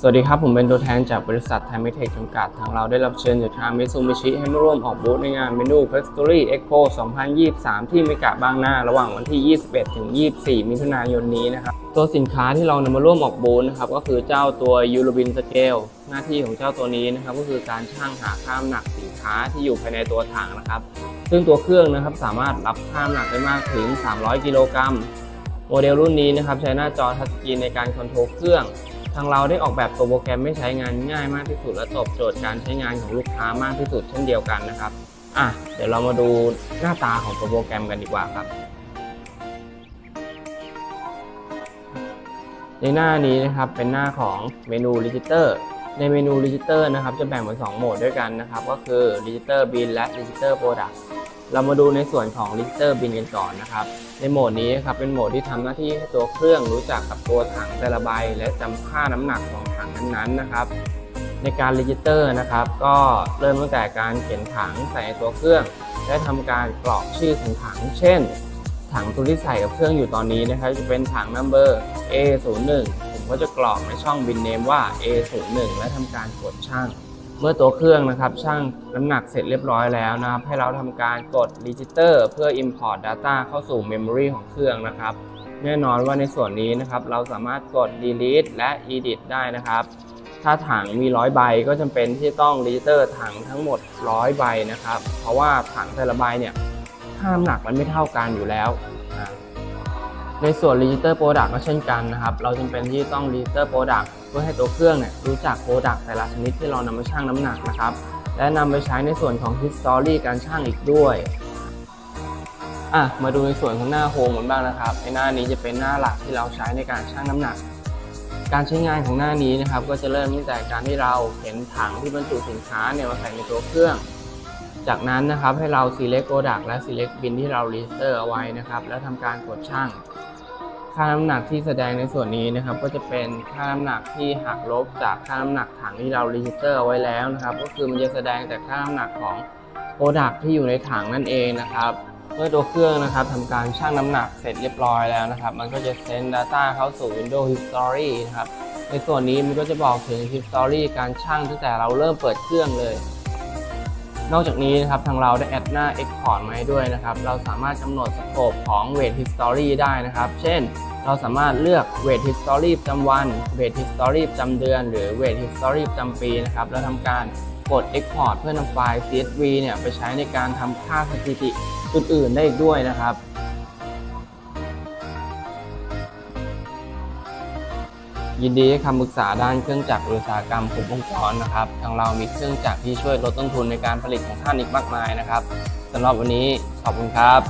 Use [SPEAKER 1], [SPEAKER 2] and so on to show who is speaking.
[SPEAKER 1] สวัสดีครับ ผมเป็นตัวแทนจากบริษัทไทมเทคจำกัด ทางเราได้รับเชิญจากทางมิซูมิชิให้มาร่วมออกบูธในงาน Menu Factory Expo 2023 ที่เมกะบางนา ระหว่างวันที่ 21 ถึง 24 มิถุนายนนี้นะครับ ตัวสินค้าที่เรานำมาร่วมออกบูธนะครับ ก็คือเจ้าตัว u r o b i n Scale หน้าที่ของเจ้าตัวนี้นะครับ ก็คือการชั่งหาค่าน้ำหนักสินค้าที่อยู่ภายในตัวถังนะครับ ซึ่งตัวเครื่องนะครับสามารถรับค่าน้ำหนักได้มากถึง 300 กิโลกรัม โมเดลรุ่นนี้นะครับใช้หน้าจอทัชสกรีนในการคอนโทรลเครื่อง ทางเราได้ออกแบบตัวโปรแกรมให้ใช้งานง่ายมากที่สุด และตอบโจทย์การใช้งานของลูกค้ามากที่สุดเช่นเดียวกันนะครับอะเดี๋ยวเรามาดูหน้าตาของตัวโปรแกรมกันดีกว่าครับ ในหน้านี้นะครับเป็นหน้าของเมนู Register ในเมนู Register นะครับจะแบ่งเป็น2โหมดด้วยกันนะครับ ก็คือ Register Bin และ Register Product เรามาดูในส่วนของ Register Bin กันก่อนนะครับ ในโหมดนี้ครับเป็นโหมดที่ทำหน้าที่ให้ตัวเครื่องรู้จักกับตัวถังแต่ละใบ และจำค่าน้ำหนักของถังนั้นๆนะครับ ในการ Register นะครับก็เริ่มตั้งแต่การเขียนถังใส่ในตัวเครื่อง และทำการกรอกชื่อของถัง เช่น ถังตัวที่ใส่กับเครื่องอยู่ตอนนี้นะครับ จะเป็นถัง number A01 ผมก็จะกรอกในช่อง bin name ว่า A01 และทำการกดช่าง เมื่อตัวเครื่องนะครับช่างน้ำหนักเสร็จเรียบร้อยแล้วนะครับ ให้เราทำการกด register เพื่อ import data เข้าสู่ memory ของเครื่องนะครับ แน่นอนว่าในส่วนนี้นะครับ เราสามารถกด delete และ edit ได้นะครับ ถ้าถังมี100ใบก็จำเป็นที่ต้อง register ถังทั้งหมด100ใบนะครับ เพราะว่าถังแต่ละใบเนี่ยค่าน้ำหนักมันไม่เท่ากันอยู่แล้วในส่วน register product ก็เช่นกันนะครับ เราจำเป็นที่ต้อง register product เพื่อให้ตัวเครื่องเนี่ยรู้จัก product แต่ละชนิดที่เรานำมาชั่งน้ำหนักนะครับ และนำไปใช้ในส่วนของ history การชั่งอีกด้วยอะมาดูในส่วนของหน้าโฮมกันบ้างนะครับในหน้านี้จะเป็นหน้าหลักที่เราใช้ในการชั่งน้ำหนัก การใช้งานของหน้านี้นะครับ ก็จะเริ่มตั้งแต่การที่เราเห็นถังที่บรรจุสินค้าเนี่ยมาใส่ในตัวเครื่อง จากนั้นนะครับให้เรา select product และ select bin ที่เรา register เอาไว้นะครับ แล้วทำการกดชั่ง ค่าน้ำหนักที่แสดงในส่วนนี้นะครับ ก็จะเป็นค่าน้ำหนักที่หักลบจากค่าน้ำหนักถังที่เรา register เอาไว้แล้วนะครับ ก็คือมันจะแสดงแต่ค่าน้ำหนักของ product ที่อยู่ในถังนั่นเองนะครับเมื่อตัวเครื่องนะครับทำการชั่งน้ำหนักเสร็จเรียบร้อยแล้วนะครับ มันก็จะ send data เข้าสู่ Windows History นะครับ ในส่วนนี้มันก็จะบอกถึง History การชั่งตั้งแต่เราเริ่มเปิดเครื่องเลย นอกจากนี้นะครับทางเราได้แอดหน้า Export มาให้ด้วยนะครับ เราสามารถกำหนดสโคปของ Weight History ได้นะครับ เช่น เราสามารถเลือก Weight History ประจำวัน Weight History ประจำเดือน หรือ Weight History ประจำปีนะครับแล้วทำการกด Export เพื่อนำไฟล์ CSV เนี่ยไปใช้ในการทำค่าสถิติอื่นๆได้อีกด้วยนะครับ ยินดีให้คำปรึกษาด้านเครื่องจักรอุตสาหกรรมครบวงจรนะครับ ทางเรามีเครื่องจักรที่ช่วยลดต้นทุนในการผลิตของท่านอีกมากมายนะครับสำหรับวันนี้ขอบคุณครับ